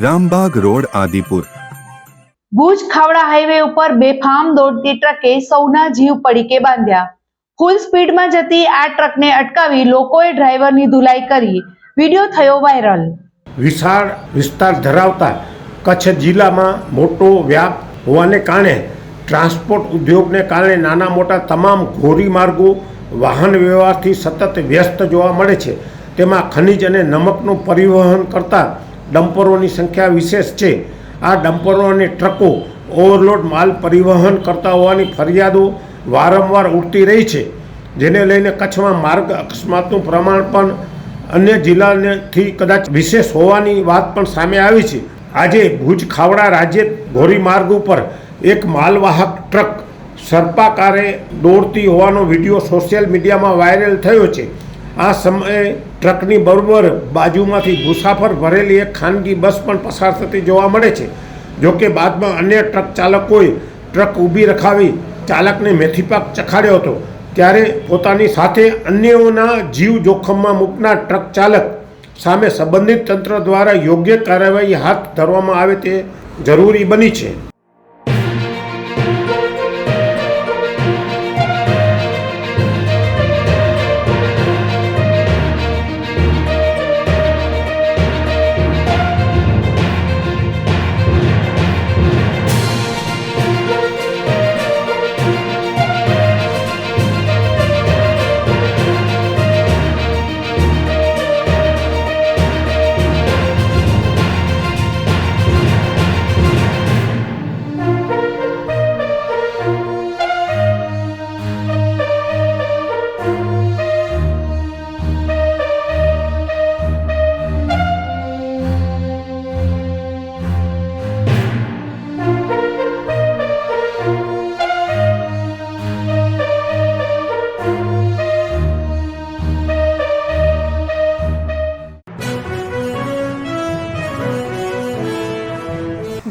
Rambag road Adipur. Bhuj Khavda highway ઉપર બેફામ દોડતી ટ્રકે સૌના જીવ પડીકે બાંધ્યા. ફૂલ સ્પીડમાં જતી આ ટ્રકને અટકાવી લોકોએ ડ્રાઈવરની ધુલાઈ કરી. વીડિયો થયો વાયરલ. વિશાળ વિસ્તાર ધરાવતા કચ્છ જિલ્લામાં મોટો વ્યાપ હોવાને કારણે ટ્રાન્સપોર્ટ ઉદ્યોગને કારણે નાના મોટા તમામ ઘોરી માર્ગો વાહન વ્યવહારથી સતત વ્યસ્ત જોવા મળે છે. તેમાં ખનિજ અને નમકનું પરિવહન કરતા ડમ્પરોની સંખ્યા વિશેષ છે. આ ડમ્પરો અને ટ્રકો ઓવરલોડ માલ પરિવહન કરતા હોવાની ફરિયાદો વારંવાર ઉઠતી રહી છે, જેને લઈને કચ્છમાં માર્ગ અકસ્માતનું પ્રમાણ પણ અન્ય જિલ્લાનેથી કદાચ વિશેષ હોવાની વાત પણ સામે આવી છે. આજે ભુજ ખાવડા રાજ્ય ધોરીમાર્ગ ઉપર એક માલવાહક ટ્રક સર્પાકારે દોડતી હોવાનો વીડિયો સોશિયલ મીડિયામાં વાયરલ થયો છે. આ સમયે ટ્રકની બરોબર બાજુમાંથી મુસાફર ભરેલી એક ખાનગી બસ પણ પસાર થતી જોવા મળે છે. જોકે બાદમાં અન્ય ટ્રક ચાલકોએ ટ્રક ઊભી રખાવી ચાલકને મેથીપાક ચખાડ્યો હતો. ત્યારે પોતાની સાથે અન્યોના જીવ જોખમમાં મૂકનાર ટ્રક ચાલક સામે સંબંધિત તંત્ર દ્વારા યોગ્ય કાર્યવાહી હાથ ધરવામાં આવે તે જરૂરી બની છે.